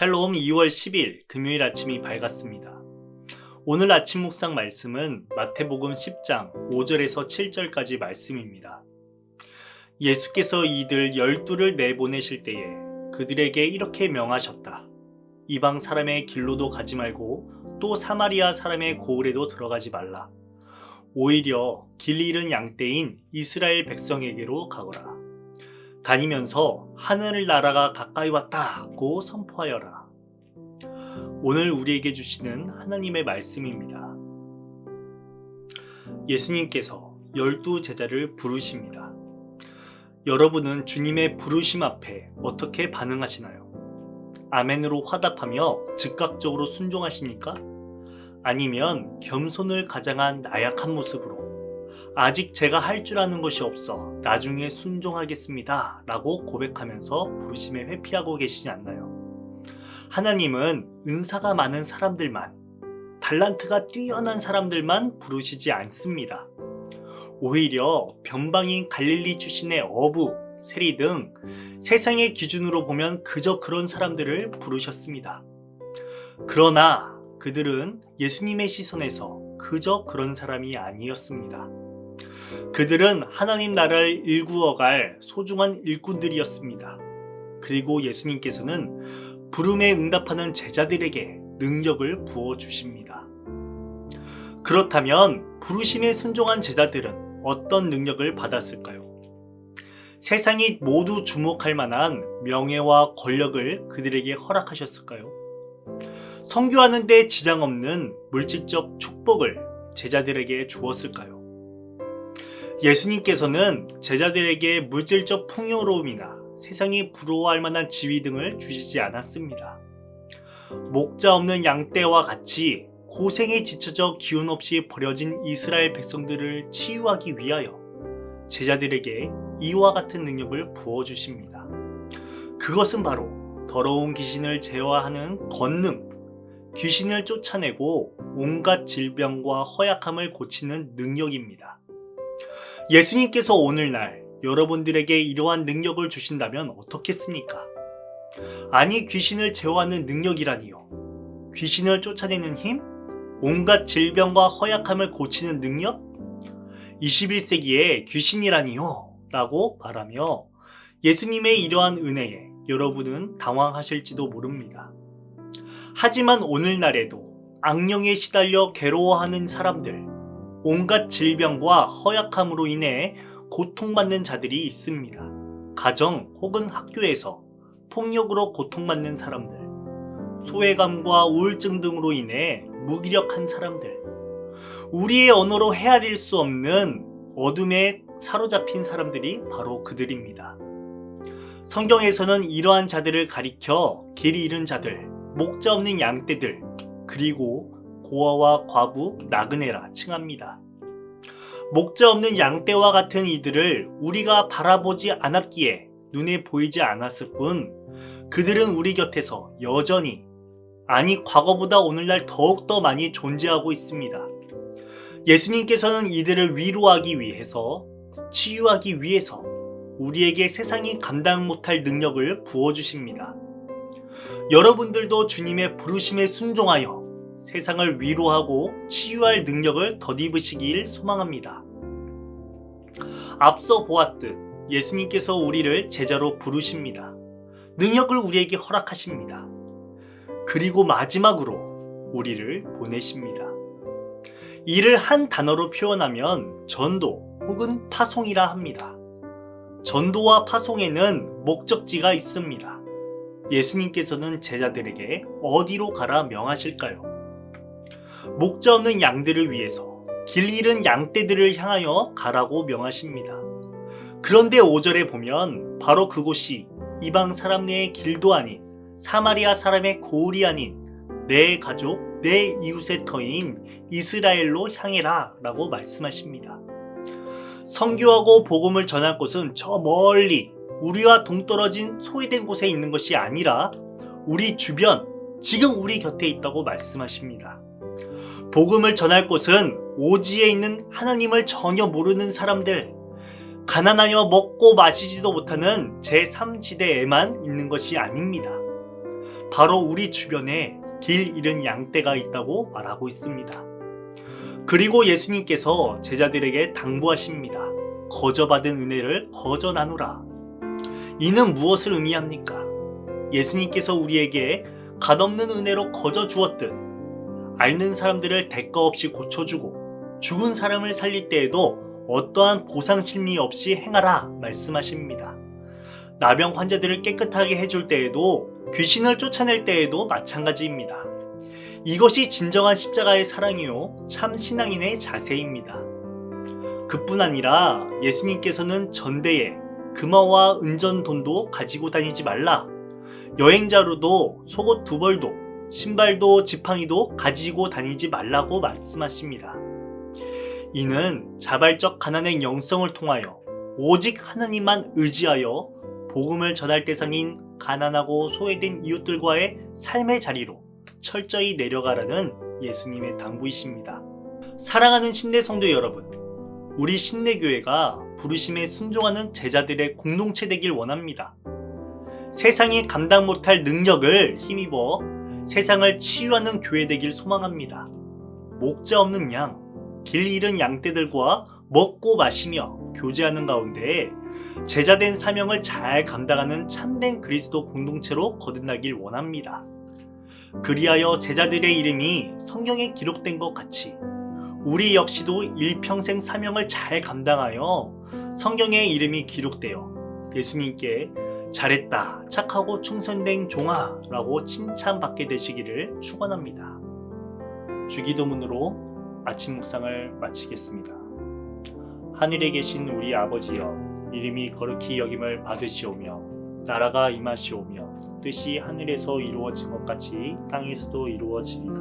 샬롬 2월 10일 금요일 아침이 밝았습니다. 오늘 아침 묵상 말씀은 마태복음 10장 5절에서 7절까지 말씀입니다. 예수께서 이들 열두를 내보내실 때에 그들에게 이렇게 명하셨다. 이방 사람의 길로도 가지 말고 또 사마리아 사람의 고을에도 들어가지 말라. 오히려 길 잃은 양떼인 이스라엘 백성에게로 가거라. 다니면서 하늘 나라가 가까이 왔다고 선포하여라. 오늘 우리에게 주시는 하나님의 말씀입니다. 예수님께서 열두 제자를 부르십니다. 여러분은 주님의 부르심 앞에 어떻게 반응하시나요? 아멘으로 화답하며 즉각적으로 순종하십니까? 아니면 겸손을 가장한 나약한 모습으로 아직 제가 할 줄 아는 것이 없어 나중에 순종하겠습니다. 라고 고백하면서 부르심에 회피하고 계시지 않나요? 하나님은 은사가 많은 사람들만, 달란트가 뛰어난 사람들만 부르시지 않습니다. 오히려 변방인 갈릴리 출신의 어부, 세리 등 세상의 기준으로 보면 그저 그런 사람들을 부르셨습니다. 그러나 그들은 예수님의 시선에서 그저 그런 사람이 아니었습니다. 그들은 하나님 나라를 일구어갈 소중한 일꾼들이었습니다. 그리고 예수님께서는 부름에 응답하는 제자들에게 능력을 부어 주십니다. 그렇다면 부르심에 순종한 제자들은 어떤 능력을 받았을까요? 세상이 모두 주목할 만한 명예와 권력을 그들에게 허락하셨을까요? 성교하는데 지장 없는 물질적 축복을 제자들에게 주었을까요? 예수님께서는 제자들에게 물질적 풍요로움이나 세상이 부러워할 만한 지위 등을 주시지 않았습니다. 목자 없는 양떼와 같이 고생에 지쳐져 기운 없이 버려진 이스라엘 백성들을 치유하기 위하여 제자들에게 이와 같은 능력을 부어주십니다. 그것은 바로 더러운 귀신을 제어하는 권능, 귀신을 쫓아내고 온갖 질병과 허약함을 고치는 능력입니다. 예수님께서 오늘날 여러분들에게 이러한 능력을 주신다면 어떻겠습니까? 아니 귀신을 제어하는 능력이라니요. 귀신을 쫓아내는 힘? 온갖 질병과 허약함을 고치는 능력? 21세기에 귀신이라니요. 라고 말하며 예수님의 이러한 은혜에 여러분은 당황하실지도 모릅니다. 하지만 오늘날에도 악령에 시달려 괴로워하는 사람들, 온갖 질병과 허약함으로 인해 고통받는 자들이 있습니다. 가정 혹은 학교에서 폭력으로 고통받는 사람들, 소외감과 우울증 등으로 인해 무기력한 사람들, 우리의 언어로 헤아릴 수 없는 어둠에 사로잡힌 사람들이 바로 그들입니다. 성경에서는 이러한 자들을 가리켜 길이 잃은 자들, 목자 없는 양떼들, 그리고 고아와 과부, 나그네라 칭합니다. 목자 없는 양떼와 같은 이들을 우리가 바라보지 않았기에 눈에 보이지 않았을 뿐 그들은 우리 곁에서 여전히 아니 과거보다 오늘날 더욱더 많이 존재하고 있습니다. 예수님께서는 이들을 위로하기 위해서 치유하기 위해서 우리에게 세상이 감당 못할 능력을 부어주십니다. 여러분들도 주님의 부르심에 순종하여 세상을 위로하고 치유할 능력을 덧입으시길 소망합니다. 앞서 보았듯 예수님께서 우리를 제자로 부르십니다. 능력을 우리에게 허락하십니다. 그리고 마지막으로 우리를 보내십니다. 이를 한 단어로 표현하면 전도 혹은 파송이라 합니다. 전도와 파송에는 목적지가 있습니다. 예수님께서는 제자들에게 어디로 가라 명하실까요? 목자 없는 양들을 위해서 길 잃은 양떼들을 향하여 가라고 명하십니다. 그런데 5절에 보면 바로 그곳이 이방 사람 내의 길도 아닌 사마리아 사람의 고을이 아닌 내 가족, 내 이웃의 터인 이스라엘로 향해라 라고 말씀하십니다. 성교하고 복음을 전할 곳은 저 멀리 우리와 동떨어진 소외된 곳에 있는 것이 아니라 우리 주변, 지금 우리 곁에 있다고 말씀하십니다. 복음을 전할 곳은 오지에 있는 하나님을 전혀 모르는 사람들, 가난하여 먹고 마시지도 못하는 제3지대에만 있는 것이 아닙니다. 바로 우리 주변에 길 잃은 양떼가 있다고 말하고 있습니다. 그리고 예수님께서 제자들에게 당부하십니다. 거저 받은 은혜를 거저 나누라. 이는 무엇을 의미합니까? 예수님께서 우리에게 값없는 은혜로 거저 주었듯 앓는 사람들을 대가 없이 고쳐주고 죽은 사람을 살릴 때에도 어떠한 보상 심리 없이 행하라 말씀하십니다. 나병 환자들을 깨끗하게 해줄 때에도 귀신을 쫓아낼 때에도 마찬가지입니다. 이것이 진정한 십자가의 사랑이요 참 신앙인의 자세입니다. 그뿐 아니라 예수님께서는 전대에 금화와 은전 돈도 가지고 다니지 말라. 여행자로도 속옷 두 벌도 신발도 지팡이도 가지고 다니지 말라고 말씀하십니다. 이는 자발적 가난의 영성을 통하여 오직 하나님만 의지하여 복음을 전할 대상인 가난하고 소외된 이웃들과의 삶의 자리로 철저히 내려가라는 예수님의 당부이십니다. 사랑하는 신내 성도 여러분, 우리 신내 교회가 부르심에 순종하는 제자들의 공동체 되길 원합니다. 세상이 감당 못할 능력을 힘입어 세상을 치유하는 교회 되길 소망합니다. 목자 없는 양, 길 잃은 양떼들과 먹고 마시며 교제하는 가운데 제자된 사명을 잘 감당하는 참된 그리스도 공동체로 거듭나길 원합니다. 그리하여 제자들의 이름이 성경에 기록된 것 같이 우리 역시도 일평생 사명을 잘 감당하여 성경의 이름이 기록되어 예수님께 잘했다, 착하고 충성된 종아 라고 칭찬받게 되시기를 축원합니다. 주기도문으로 아침 묵상을 마치겠습니다. 하늘에 계신 우리 아버지여 이름이 거룩히 여김을 받으시오며 나라가 임하시오며 뜻이 하늘에서 이루어진 것 같이 땅에서도 이루어지리다.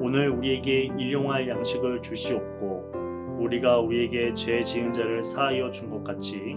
오늘 우리에게 일용할 양식을 주시옵고 우리가 우리에게 죄 지은 자를 사하여 준 것 같이